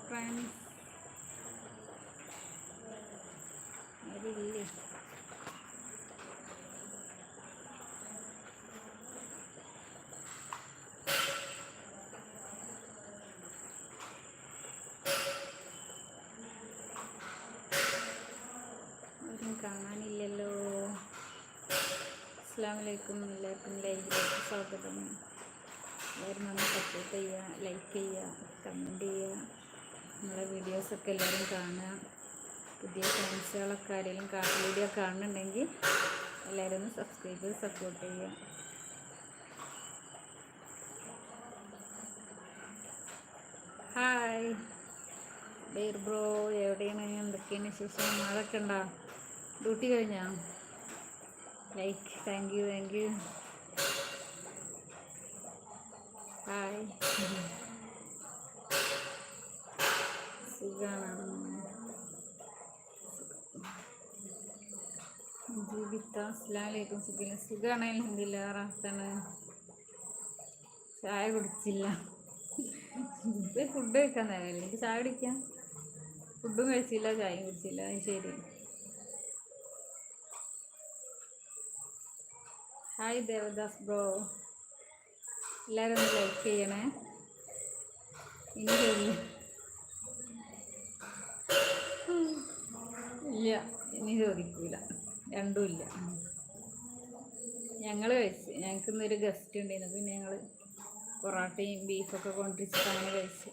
Friends ആരില്ലേ ആരും കാണാനില്ലല്ലോ. അസ്സാമലൈക്കും എല്ലാവർക്കും ലൈവിലേക്ക് സ്വാഗതം. എല്ലാവരും നമ്മൾ സപ്പോർട്ട് ചെയ്യുക ലൈക്ക് ചെയ്യുക കമന്റ് ചെയ്യുക. നമ്മളെ വീഡിയോസൊക്കെ എല്ലാവരും കാണുക. പുതിയ ഫ്രണ്ട്സുകളൊക്കെ ആരെങ്കിലും വീഡിയോ കാണുന്നുണ്ടെങ്കിൽ എല്ലാവരും ഒന്ന് സബ്സ്ക്രൈബ് ചെയ്ത് സപ്പോർട്ട് ചെയ്യുക. ഹായ് ഡെയർ ബ്രോ എവിടെയാണ്? എന്തൊക്കെയാണ് വിശേഷം? മഴയൊക്കെ ഉണ്ടോ? ഡ്യൂട്ടി കഴിഞ്ഞാ? Like thank you thank you hi ജീവിത്ത അസ്ലാമലൈക്കും സുഖില്ല. സുഖാണ് അലഹമില്ല റാത്താണ് ചായ കുടിച്ചില്ല. ഫുഡ് കഴിക്കാൻ നേരമില്ല എനിക്ക് ചായ കുടിക്കാം. ഫുഡും കഴിച്ചില്ല ചായയും കുടിച്ചില്ല. ശരി. Hi Devadas bro. എല്ലാവരും ഒന്ന് ലൈക്ക് ചെയ്യണേ. ഇനി ചോദില്ല ഇല്ല. ഇനി ചോദിക്കൂല രണ്ടും ഇല്ല. ഞങ്ങൾ കഴിച്ച് ഞങ്ങൾക്ക് ഇന്നൊരു ഗസ്റ്റ് ഉണ്ടായിരുന്നു. പിന്നെ ഞങ്ങൾ പൊറോട്ടയും ബീഫൊക്കെ കൊണ്ടിരിച്ചിട്ട് അങ്ങനെ കഴിച്ച്.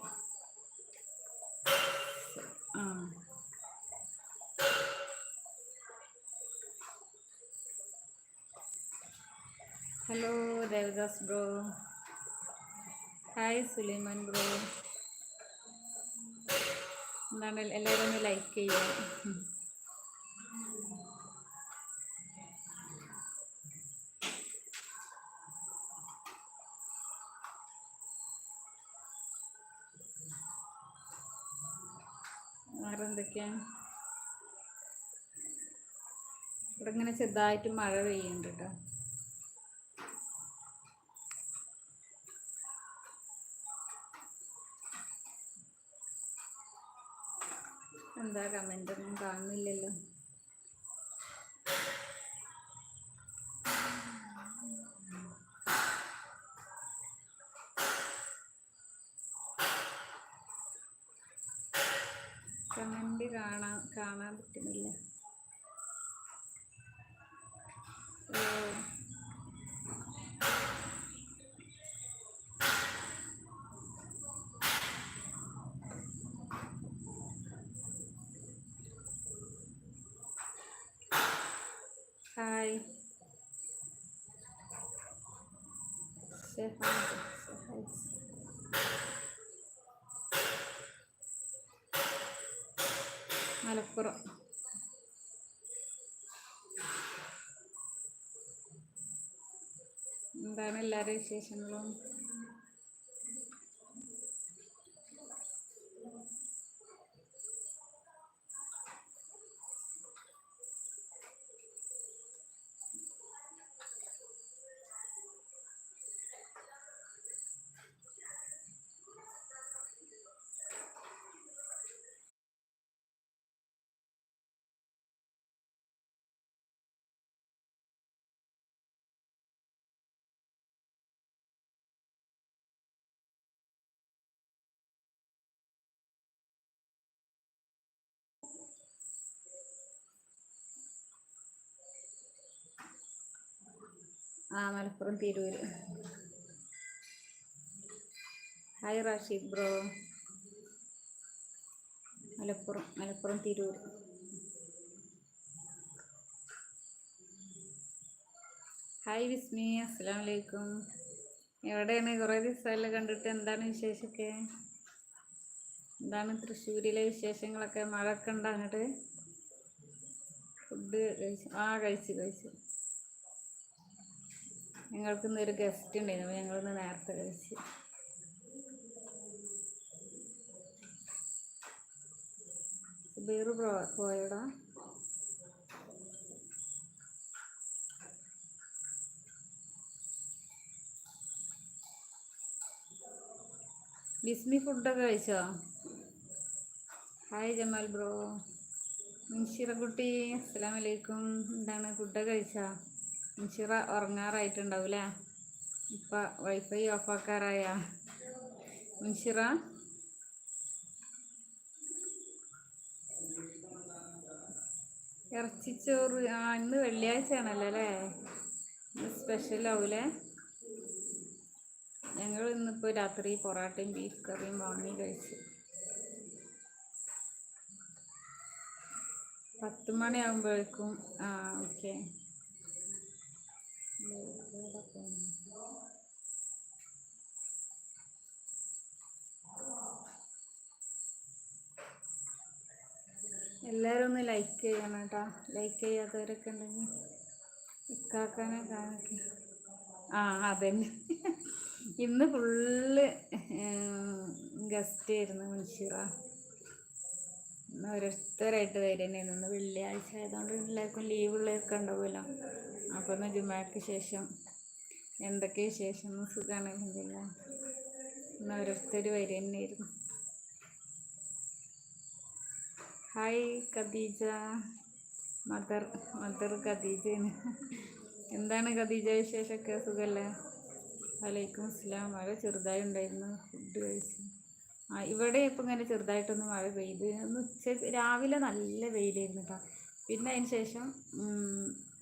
ആ. Hello Devadas bro hi Sulaiman bro എന്താണ്? എല്ലാവരും ഒന്ന് ലൈക്ക് ചെയ്യുക വേറെ എന്തൊക്കെയാണ്? ഇവിടെ ഇങ്ങനെ ചെറുതായിട്ട് മഴ പെയ്യുന്നുണ്ട് കേട്ടോ എന്താ കമന്റ് ഒന്നും കാണുന്നില്ലല്ലോ കമന്റ് കാണാൻ കാണാൻ പറ്റുന്നില്ല ഓ ഹായ് ഷെഹാദ് ഷെഹാദ് മലപ്പുറം. എന്താണ് എല്ലാവരുടെ വിശേഷങ്ങളും? ആ Malappuram Tirur. Hi Rashid bro Malappuram Malappuram Tirur. Hi Vismi. അസ്സാം വലൈക്കും എവിടെയാണ്? കുറേ ദിവസമല്ലേ കണ്ടിട്ട്. എന്താണ് വിശേഷമൊക്കെ? എന്താണ് തൃശ്ശൂരിലെ വിശേഷങ്ങളൊക്കെ? മഴയൊക്കെ ഉണ്ടോ അങ്ങോട്ട്? ഫുഡ് കഴിച്ചു. ആ കഴിച്ചു കഴിച്ചു. ഞങ്ങൾക്ക് ഇന്നൊരു ഗസ്റ്റ് ഉണ്ടായിരുന്നു. അപ്പോൾ ഞങ്ങളിന്ന് നേരത്തെ കഴിച്ചു. ബീറ് പോയടാ. ബിസ്മി ഫുഡൊക്കെ കഴിച്ചോ? Hi Jamal bro. മുൻഷിറക്കുട്ടി അസ്സാം വലൈക്കും എന്താണ് ഫുഡൊക്കെ കഴിച്ചാ? മുൻഷിറ ഉറങ്ങാറായിട്ടുണ്ടാവൂലേ? ഇപ്പം വൈഫൈ ഓഫാക്കാറായ. മുൻഷിറ ഇറച്ചിച്ചോറ്. ആ ഇന്ന് വെള്ളിയാഴ്ച ആണല്ലോ അല്ലേ? ഇന്ന് സ്പെഷ്യൽ ആവൂലേ? ഞങ്ങൾ ഇന്നിപ്പോൾ രാത്രി പൊറാട്ടയും ബീഫ് കറിയും വാങ്ങി കഴിച്ചു. പത്ത് മണിയാകുമ്പോഴേക്കും ആ ഓക്കെ എല്ലാവരും ഒന്ന് ലൈക്ക് ചെയ്യണം കേട്ടോ. ലൈക്ക് ചെയ്യാത്തവരൊക്കെ ഉണ്ടെങ്കിൽ ഇക്കാക്കാനെ കാണിക്ക ആ അതന്നെ. ഇന്ന് ഫുള്ള് ഗസ്റ്റ് ആയിരുന്നു മുൻഷിറ. ഓരോരുത്തരായിട്ട് വരുന്നതായിരുന്നു ഇന്ന് വെള്ളിയാഴ്ച ആയതുകൊണ്ട് എല്ലാവർക്കും ലീവുള്ളതൊക്കെ ഉണ്ടാവുമല്ലോ. അപ്പോൾ ഒന്ന് ജുമാക്ക് ശേഷം എന്തൊക്കെ വിശേഷം സുഖമാണ് എന്തില്ല ഇന്ന് ഓരോരുത്തർ വരുന്നതായിരുന്നു ഹായ് ഖദീജ മദർ മദർ ഖദീജയാണ്. എന്താണ് ഖദീജ വിശേഷമൊക്കെ? സുഖമല്ലേ വലൈക്കും അസ്സലാം. മഴ ചെറുതായി ഉണ്ടായിരുന്നു. ഫുഡ് കഴിച്ചു. ഇവിടെ ഇപ്പം ഇങ്ങനെ ചെറുതായിട്ടൊന്ന് മഴ പെയ്ത് ഒന്ന് ഉച്ച രാവിലെ നല്ല വെയിലായിരുന്നു കേട്ടോ പിന്നെ അതിന് ശേഷം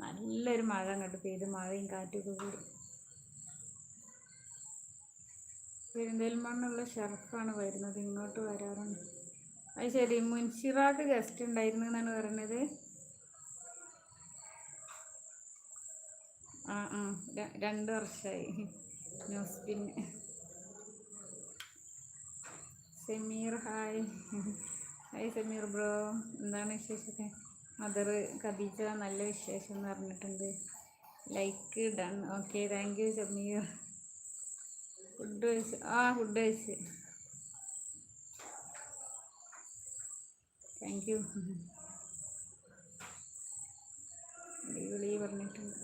നല്ലൊരു മഴ അങ്ങോട്ട് പെയ്ത് മഴയും കാറ്റൊക്കെ കൂടി. പെരിന്തൽമണ്ണുള്ള ഷെർഫാണ് വരുന്നത് ഇങ്ങോട്ട് വരാറുണ്ട് അത് ശരി മുൻഷിറാക്ക് ഗസ്റ്റ് ഉണ്ടായിരുന്നു എന്നാണ് പറഞ്ഞത് ആ ആ രണ്ട് വർഷമായി ന്യൂസ് പിന്നെ Sameer hi. Hi Sameer bro. എന്താണ് വിശേഷമൊക്കെ? മദർ ഖദീജ നല്ല വിശേഷം എന്ന് പറഞ്ഞിട്ടുണ്ട്. Like done. Okay thank you Sameer. Food കഴിച്ച് ആ ഫുഡ് കഴിച്ച്. Thank you. അടിപൊളി പറഞ്ഞിട്ടുണ്ട്.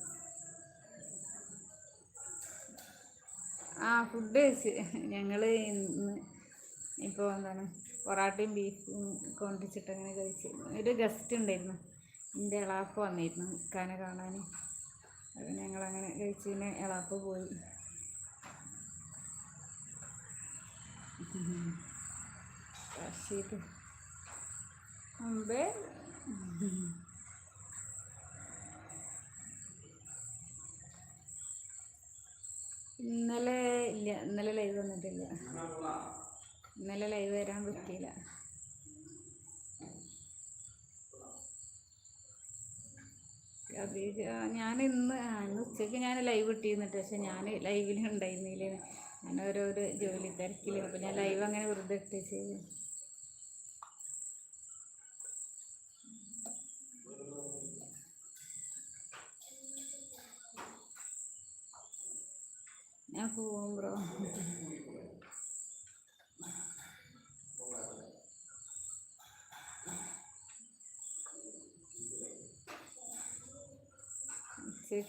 ആ ഫുഡ് കഴിച്ച്. ഞങ്ങൾ ഇന്ന് ഇപ്പോൾ എന്താണ് പൊറാട്ടയും ബീഫും കൊണ്ടിച്ചിട്ട് അങ്ങനെ കഴിച്ച്. ഒരു ഗസ്റ്റ് ഉണ്ടായിരുന്നു. എന്റെ ഇളാപ്പ് വന്നിരുന്നു ഇക്കാനെ കാണാൻ. അത് ഞങ്ങളങ്ങനെ കഴിച്ച് പിന്നെ ഇളാപ്പ് പോയി. മുമ്പേ ഇന്നലെ ഇല്ല ഇന്നലെ ലൈവ് വന്നിട്ടില്ല. ഇന്നലെ ലൈവ് വരാൻ പറ്റിയില്ല. ഖദീജ ഞാൻ ഇന്ന് ഇന്ന് ഉച്ചയ്ക്ക് ഞാൻ ലൈവ് ഇട്ടിരുന്നിട്ട് പക്ഷെ ഞാൻ ലൈവിൽ ഉണ്ടായിരുന്നില്ല. ഞാൻ ഓരോരോ ജോലി തിരക്കില്ല അപ്പം ഞാൻ ലൈവ് അങ്ങനെ വെറുതെ ഇട്ട് ചെയ്തു ഞാൻ പോവും ബ്രോ.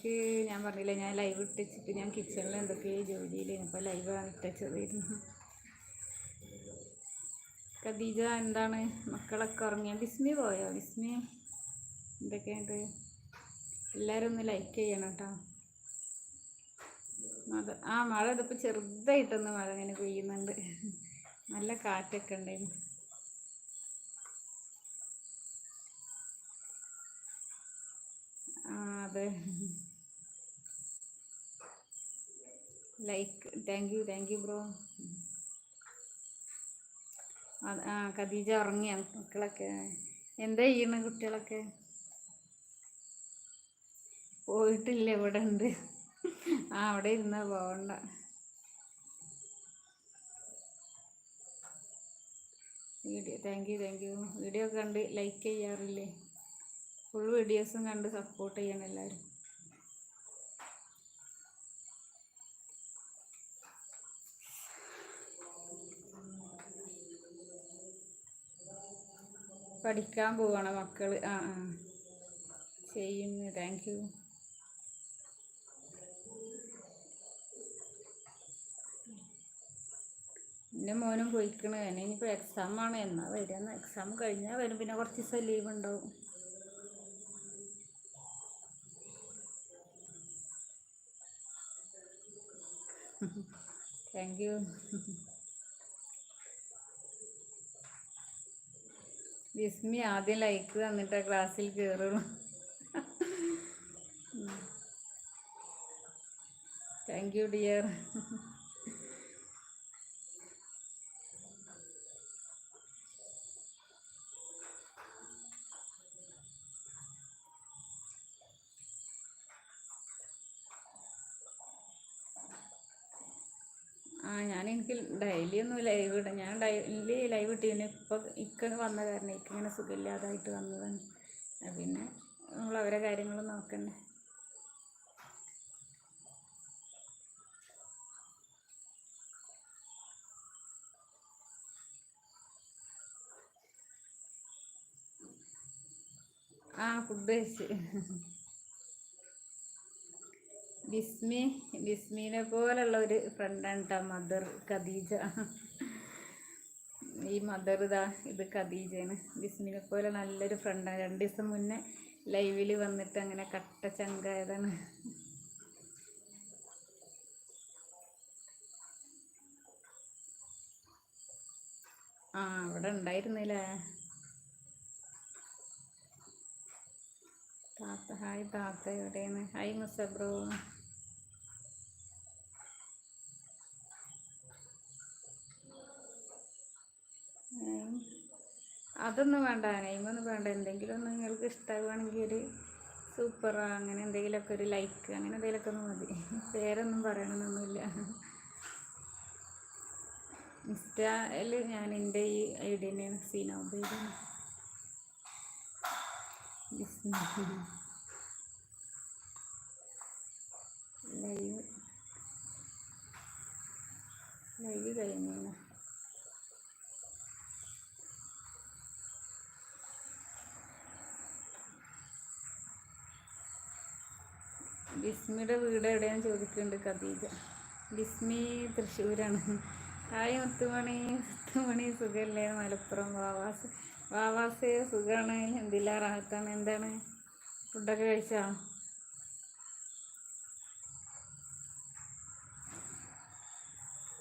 ഉച്ചയ്ക്ക് ഞാൻ പറഞ്ഞില്ല ഞാൻ ലൈവ് ഇട്ടിച്ചിട്ട് ഞാൻ കിച്ചണിൽ എന്തൊക്കെയോ ജോലിയിലായിരുന്നു ഇപ്പം ലൈവ് ഇട്ടച്ചതായിരുന്നു. ഖദീജ എന്താണ്? മക്കളൊക്കെ ഉറങ്ങിയ? വിസ്മി പോയോ? വിസ്മി എന്തൊക്കെയുണ്ട്? എല്ലാവരും ഒന്ന് ലൈക്ക് ചെയ്യണം കേട്ടോ മഴ ആ മഴ ഇതിപ്പോൾ ചെറുതായിട്ടൊന്ന് മഴ ഇങ്ങനെ പെയ്യുന്നുണ്ട്. നല്ല കാറ്റൊക്കെ ഉണ്ടായിരുന്നു. ആ അതെ. Like thank you thank you bro ആ ഖദീജ ഉറങ്ങിയ മക്കളൊക്കെ. എന്താ ചെയ്യണ കുട്ടികളൊക്കെ? പോയിട്ടില്ല ഇവിടെ ഉണ്ട്. ആ അവിടെ ഇരുന്ന പോകണ്ട video thank you thank you video കണ്ട് ലൈക്ക് ചെയ്യാറില്ലേ? ഫുൾ വീഡിയോസും കണ്ട് സപ്പോർട്ട് ചെയ്യണം എല്ലാവരും. പഠിക്കാൻ പോവാണ് മക്കൾ ആ ആ. ചെയ്യുന്നു. താങ്ക് യു എന്റെ മോനും പോയിക്കണ്. ഇനിയിപ്പോൾ എക്സാമാണ് എന്നാ വരിക? എക്സാം കഴിഞ്ഞാൽ വരും. പിന്നെ കുറച്ച് ദിവസം ലീവ് ഉണ്ടാവും. താങ്ക് യു വിസ്മി ആദ്യം ലൈക്ക് തന്നിട്ട് ക്ലാസ്സിൽ കയറുള്ളൂ താങ്ക് യു ഡിയർ ആ ഞാൻ എനിക്ക് ഡെയിലി ഒന്നും ലൈവ് ഇടാം ഞാൻ ഡെയിലി ലൈവ് ഇട്ടിരുന്നു. ഇപ്പൊ ഇക്ക വന്ന കാരണം ഇക്ക ഇങ്ങനെ സുഖമില്ലാതായിട്ട് വന്നതാണ്. പിന്നെ നമ്മൾ അവരെ കാര്യങ്ങൾ നോക്കണ്ടേ. ആ ഫുഡ് കഴിച്ച്. ബിസ്മി ബിസ്മിനെ പോലുള്ള ഒരു ഫ്രണ്ടാണ് കേട്ടോ മദർ ഖദീജ. ഈ മദർ ഇതാ ഇത് ഖദീജയാണ്. ബിസ്മിനെ പോലെ നല്ലൊരു ഫ്രണ്ടാണ് രണ്ട് ദിവസം മുന്നേ ലൈവിൽ വന്നിട്ട് അങ്ങനെ കട്ട ചങ്കായതാണ്. ആ അവിടെ ഉണ്ടായിരുന്നില്ലേ? താത്ത ഹായ് താത്ത എവിടെയാണ്? ഹായ് മുസബ്രോ. അതൊന്നും വേണ്ട നെയ്മൊന്നും വേണ്ട. എന്തെങ്കിലും ഒന്ന് നിങ്ങൾക്ക് ഇഷ്ടമാവുകയാണെങ്കിൽ ഒരു സൂപ്പർ അങ്ങനെ എന്തെങ്കിലുമൊക്കെ ഒരു ലൈക്ക് അങ്ങനെ എന്തെങ്കിലുമൊക്കെ ഒന്ന് മതി. പേരൊന്നും പറയണമെന്നൊന്നുമില്ല ഇൻസ്റ്റയിൽ ഞാൻ എന്റെ ഈ ഐ ഡി തന്നെയാണ് സീന ലൈവ് ലൈവ് കഴിഞ്ഞു. ബിസ്മിയുടെ വീട് എവിടെയാന്ന് ചോദിക്കുന്നുണ്ട് ഖദീജ. ബിസ്മി തൃശ്ശൂരാണ്. ഹായ് മുത്തുമണി. മുത്തുമണി സുഖമല്ലേ മലപ്പുറം വാവാസ്. വാവാസ് സുഖമാണ് എന്തില്ല റാഹത്താണ്. എന്താണ്? ഫുഡൊക്കെ കഴിച്ചോ?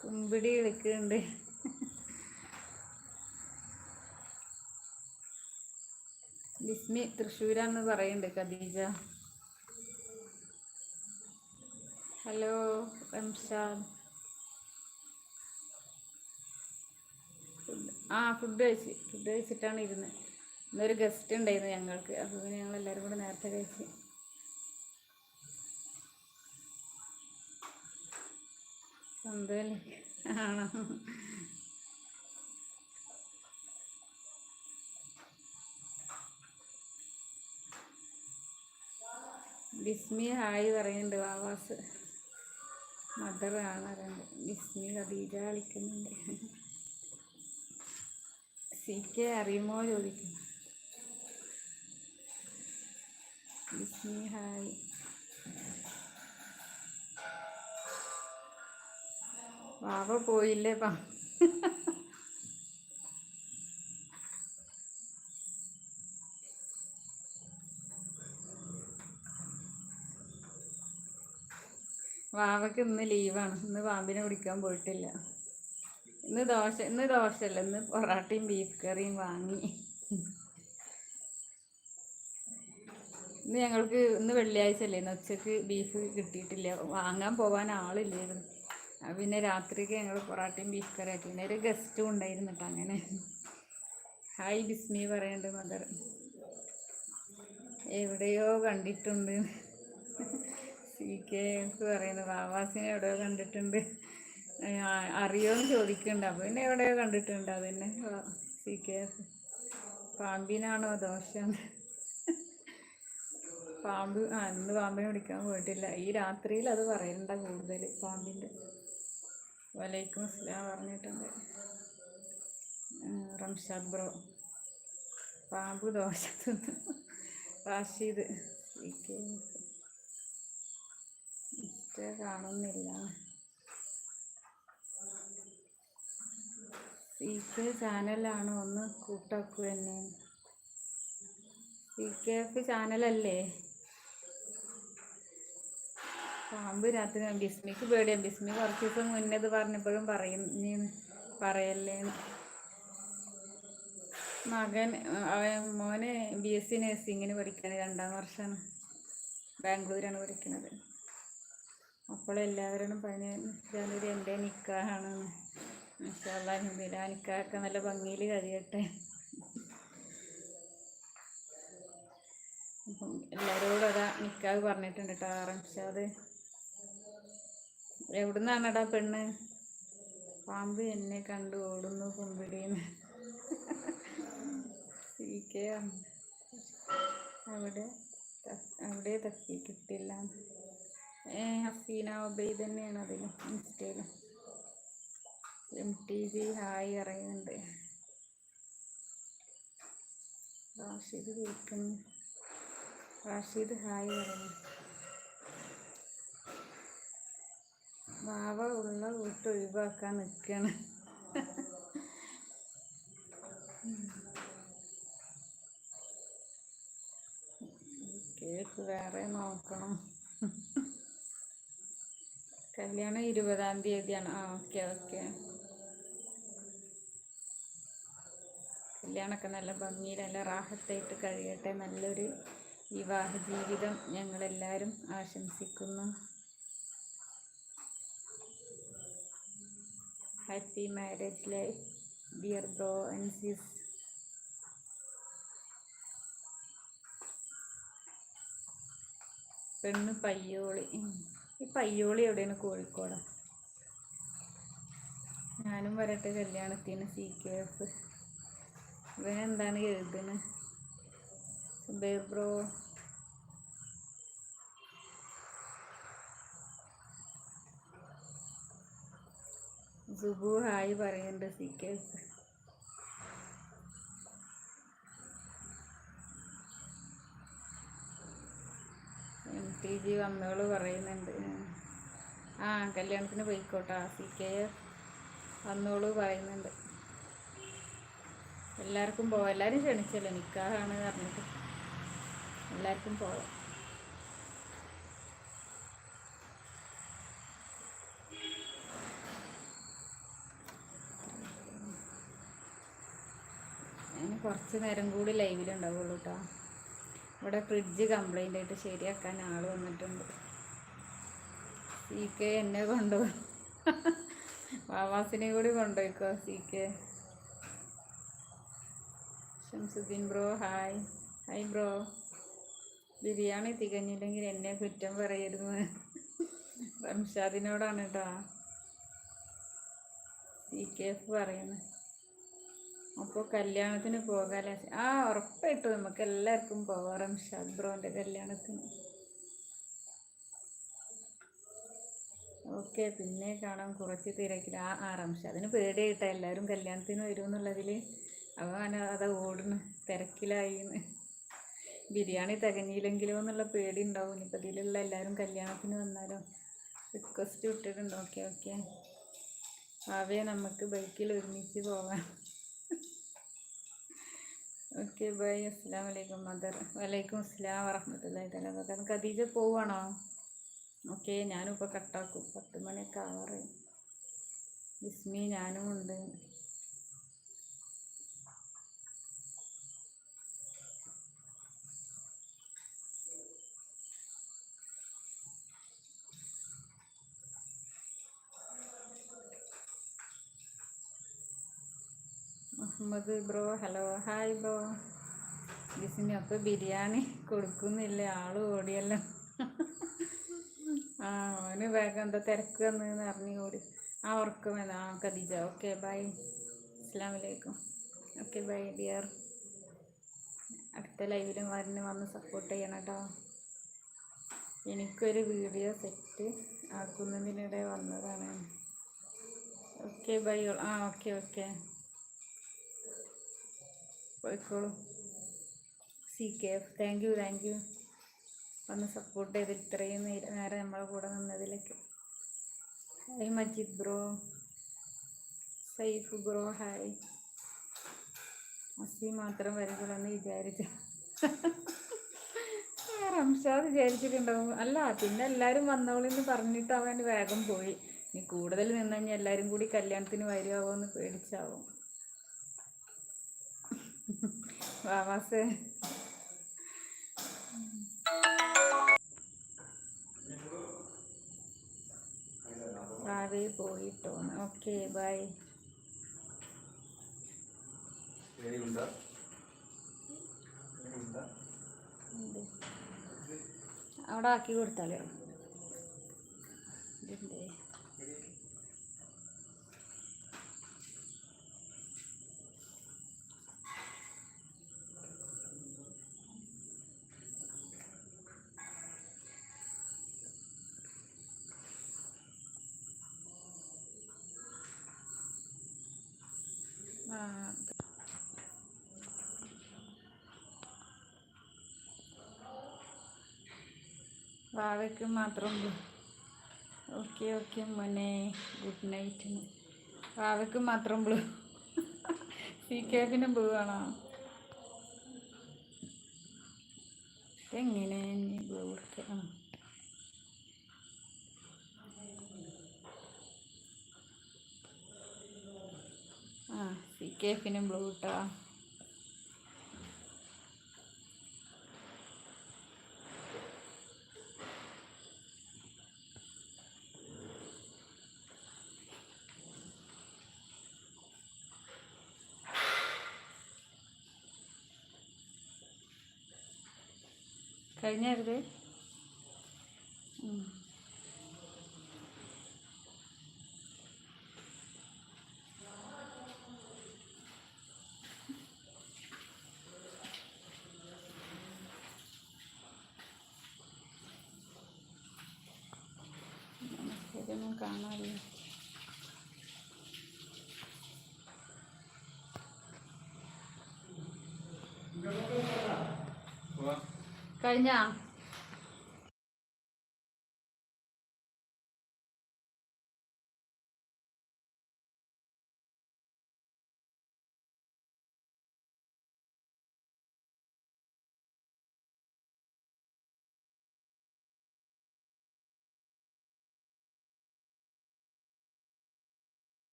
കുമ്പിടി വിളിക്കുന്നുണ്ട്. ബിസ്മി തൃശ്ശൂരാന്ന് പറയുന്നുണ്ട് ഖദീജ. ഹലോ റംഷാദ് ഫുഡ് ആ ഫുഡ് കഴിച്ച് ഫുഡ് കഴിച്ചിട്ടാണ് ഇരുന്നത് ഇന്നൊരു ഗസ്റ്റ് ഉണ്ടായിരുന്നു ഞങ്ങൾക്ക് അപ്പോൾ പിന്നെ ഞങ്ങൾ എല്ലാവരും കൂടെ നേരത്തെ കഴിച്ച്. സ്വന്തമല്ലേ ആണോ? ബിസ്മി ഹായ് പറയുന്നുണ്ട് വാവാസ്. ആണ് പറയുന്നത്. ബിസ്മി ഖദീജ കളിക്കുന്നുണ്ട് സി കെ അറിയുമോ ചോദിക്കുന്നു. ബിസ്മി ഹായ്. വാവ പോയില്ലേ പാ. വാവക്ക് ഇന്ന് ലീവാണ്. ഇന്ന് പാമ്പിനെ പിടിക്കാൻ പോയിട്ടില്ല. ഇന്ന് ദോശ ഇന്ന് ദോശയല്ല ഇന്ന് പൊറാട്ടയും ബീഫ് കറിയും വാങ്ങി. ഇന്ന് ഞങ്ങൾക്ക് ഇന്ന് വെള്ളിയാഴ്ച അല്ലേ ഇന്ന് ഉച്ചയ്ക്ക് ബീഫ് കിട്ടിയിട്ടില്ല. വാങ്ങാൻ പോകാൻ ആളില്ലായിരുന്നു. പിന്നെ രാത്രിക്ക് ഞങ്ങൾ പൊറാട്ടയും ബീഫ് കറിയും ആക്കി. പിന്നെ ഒരു ഗസ്റ്റും ഉണ്ടായിരുന്നു കേട്ടോ അങ്ങനെ. ഹായ് ബിസ്മി പറയേണ്ടത് മദർ എവിടെയോ കണ്ടിട്ടുണ്ട്. സി കെ പറയുന്നത്? വാവാസിനെ എവിടെയോ കണ്ടിട്ടുണ്ട്. അറിയോന്ന് ചോദിക്കുന്നുണ്ട് അപ്പോൾ പിന്നെ എവിടെയോ കണ്ടിട്ടുണ്ട് അതന്നെ. സി കെ പാമ്പിനാണോ ദോഷം? പാമ്പ് ആ ഇന്ന് പാമ്പിനെ പിടിക്കാൻ പോയിട്ടില്ല. ഈ രാത്രിയിൽ അത് പറയണ്ട കൂടുതൽ പാമ്പിന്റെ. വലൈക്കും അസ്ലാം പറഞ്ഞിട്ടുണ്ട്. റംഷാദ് ബ്രോ. പാമ്പ് ദോശ തിന്നു റാഷീദ് സി കാണുന്നില്ല. സി കെ ചാനലാണ് ഒന്ന് കൂട്ടാക്കൂ എന്നെ സി കെ എഫ് ചാനലല്ലേ? പാമ്പ് രാത്രി ബിസ്മിക്ക് പേടിയാണ് ബിസ്മി കുറച്ച് ദിവസം മുന്നേ ഇത് പറഞ്ഞപ്പോഴും പറയും പറയല്ലേ. മകൻ മോനെ ബി എസ് സി നഴ്സിങ്ങിന് പഠിക്കുകയാണ് രണ്ടാം വർഷമാണ് ബാംഗ്ലൂരാണ് പഠിക്കുന്നത് അപ്പോൾ എല്ലാവരോടും പതിനഞ്ചാം എന്റെ നിക്കാഹാണ്. ആ നിക്കാഹൊക്കെ നല്ല ഭംഗിയിൽ കഴിയട്ടെ. അപ്പം എല്ലാവരോടും അതാ നിക്കാഹ് പറഞ്ഞിട്ടുണ്ട് കേട്ടോ റംഷാദ് എവിടുന്നാണടാ പെണ്ണ്? പാമ്പ് എന്നെ കണ്ടു ഓടുന്നു കുമ്പിടിന്ന്. അവിടെ അവിടെ തക്കി കിട്ടില്ല ഹസീന ഒബൈ തന്നെയാണ് അതിൽ ഇൻസ്റ്റയിൽ എം ടി ജി ഹായ് അറിയുന്നുണ്ട് റാഷിദ് കേൾക്കുന്നു. റാഷിദ് ഹായ് പറയുന്നു. വാവ ഉള്ള വീട്ട് ഒഴിവാക്കാൻ നിൽക്കുകയാണ് കേക്ക് വേറെ നോക്കണം. കല്യാണം ഇരുപതാം തീയതിയാണ്. ആ ഓക്കെ ഓക്കെ. കല്യാണമൊക്കെ നല്ല ഭംഗിയിൽ നല്ല റാഹത്തായിട്ട് കഴിയട്ടെ. നല്ലൊരു വിവാഹ ജീവിതം ഞങ്ങളെല്ലാവരും ആശംസിക്കുന്നു. Happy marriage life dear bro and sis പെണ്ണ് പയ്യോളി. ഈ പയ്യോളി എവിടെയാണ്? കോഴിക്കോട്. ഞാനും വരട്ടെ കല്യാണത്തിന് സി കെ എഫ് ഇവനെന്താണ് എഴുതുന്നത് ബ്രോ. സുബു ഹായ് പറയുന്നുണ്ട് C K F M T G വന്നോൾ പറയുന്നുണ്ട്. ആ കല്യാണത്തിന് പോയിക്കോട്ടെ. സി കെ വന്നോളൂ പറയുന്നുണ്ട്. എല്ലാവർക്കും പോവാം. എല്ലാവരും ക്ഷണിച്ചല്ലോ നിക്കാഹാണ് പറഞ്ഞിട്ട്. എല്ലാവർക്കും പോവാം. കുറച്ച് നേരം കൂടി ലൈവിലുണ്ടാവുള്ളൂ കേട്ടോ ഇവിടെ ഫ്രിഡ്ജ് കംപ്ലൈന്റ് ആയിട്ട് ശരിയാക്കാൻ ആൾ വന്നിട്ടുണ്ട്. സി കെ എന്നെ കൊണ്ടുപോകും വാവാസിനെ കൂടി കൊണ്ടുപോയിക്കോ C K Shamsuddin bro hi. Hi bro. Biryani തികഞ്ഞില്ലെങ്കിൽ എന്നെ കുറ്റം പറയരുത്. റംഷാദിനോടാണ് കേട്ടോ സി കെ എഫ് പറയുന്നത്. അപ്പോൾ കല്യാണത്തിന് പോകാല്ലേ? ആ ഉറപ്പായിട്ടും നമുക്ക് എല്ലാവർക്കും പോകാം റംഷാദ് കല്യാണത്തിന്. ഓക്കെ പിന്നെ കാണാം. കുറച്ച് തിരക്കില്ല ആ ആ അതിന് പേടിയായിട്ടാ എല്ലാവരും കല്യാണത്തിന് വരും എന്നുള്ളതിൽ അവൻ അതാ ഓടുന്നു. തിരക്കിലായിന്ന്. ബിരിയാണി തികഞ്ഞില്ലെങ്കിലോ എന്നുള്ള പേടി ഉണ്ടാവും ഇനിയിപ്പോൾ ഇതിലുള്ള എല്ലാവരും കല്യാണത്തിന് വന്നാലോ? റിക്വസ്റ്റ് വിട്ടിട്ടുണ്ട് ഓക്കെ ഓക്കെ. ആവേ നമുക്ക് ബൈക്കിൽ ഒരുമിച്ച് പോവാം ഓക്കെ ബൈ. അസ്സാം വലൈക്കും മദർ. വലൈക്കും അസ്സാം വറഹമത്തല്ലാ തല വബറകാതുഹു. ഖദീജ പോവാണോ? ഓക്കെ ഞാനും ഇപ്പോൾ കട്ടാക്കും പത്ത് മണിയൊക്കെ ആവാറായി. ബിസ്മി ഞാനും ഉണ്ട് Muhammad bro? Hello hi bro. അപ്പോൾ ബിരിയാണി കൊടുക്കുന്നില്ല? ആൾ ഓടിയല്ലോ. ആ അവന് വേഗം എന്താ തിരക്ക് വന്നതെന്ന് അറിഞ്ഞു ഓടി. ആ ഉറക്കം വേണം ആ ഖദീജ. Okay by. അസ്സാം വലൈക്കും ഓക്കെ ബൈ ഡിയർ. അടുത്ത ലൈവിലും വരന് വന്ന് സപ്പോർട്ട് ചെയ്യണം കേട്ടോ എനിക്കൊരു വീഡിയോ സെറ്റ് ആക്കുന്നതിനിടെ വന്നതാണ്. Okay bye. ആ ഓക്കെ ഓക്കെ. പോയിക്കോളൂ. C K F thank you thank you വന്ന് സപ്പോർട്ട് ചെയ്ത് ഇത്രയും നേര- നമ്മളെ കൂടെ നിന്നതിലൊക്കെ. Hi Majeed bro Saif bro hi അസി മാത്രം വരുമ്പോഴെന്ന് വിചാരിച്ചു. റംഷാദ് വിചാരിച്ചിട്ടുണ്ടാവും. അല്ല പിന്നെ എല്ലാവരും വന്നോളെന്ന് പറഞ്ഞിട്ട് അവൻ വേഗം പോയി. ഇനി കൂടുതൽ നിന്നു കഴിഞ്ഞാൽ എല്ലാവരും കൂടി കല്യാണത്തിന് വരുമാവോ എന്ന് പേടിച്ചാവും. വാവാസേ രാവിലെ പോയിട്ടോ ഓക്കെ ബൈ പേടിയുണ്ടോ അവിടെ ആക്കി കൊടുത്താലോ ഇതെന്തേ ആ വാവയ്ക്ക് മാത്രം ഓക്കെ ഓക്കെ മോനെ. ഗുഡ് നൈറ്റ് വാവയ്ക്ക് മാത്രം ബ്ലൂ സി കേഫിന് ബ്ലൂ ആണോ എങ്ങനെ ബ്ലൂ കൊടുക്കുക ആ സി കേഫിനും ബ്ലൂ ഇട്ടാ കഴിഞ്ഞരുത് കാണാറില്ല. കഴിഞ്ഞാ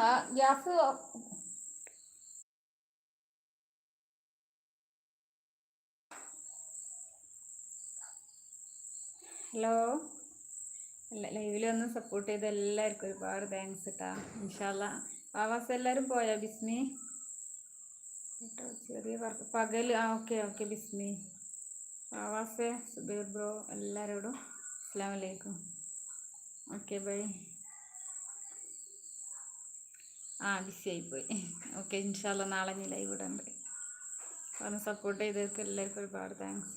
ആ ഗ്യാസ് ഹലോ? അല്ല ലൈവിൽ ഒന്ന് സപ്പോർട്ട് ചെയ്ത എല്ലാവർക്കും ഒരുപാട് താങ്ക്സ് കേട്ടാ ഇൻഷാല്ല ആവാസ് എല്ലാവരും പോയാ ബിസ്മി? കേട്ടോ ചെറിയ പകൽ ആ ഓക്കെ ഓക്കെ ബിസ്മി. ആവാസെ സുബീർ ബ്രോ എല്ലാവരോടും അസ്സാം വലൈക്കും ഓക്കെ ബൈ. ആ ബിസി ആയിപ്പോയി ഓക്കെ ഇൻഷാല്ല നാളെ ഞാൻ ലൈവ് ഇടണ്ട് അപ്പം സപ്പോർട്ട് ചെയ്തവർക്ക് എല്ലാവർക്കും ഒരുപാട് താങ്ക്സ്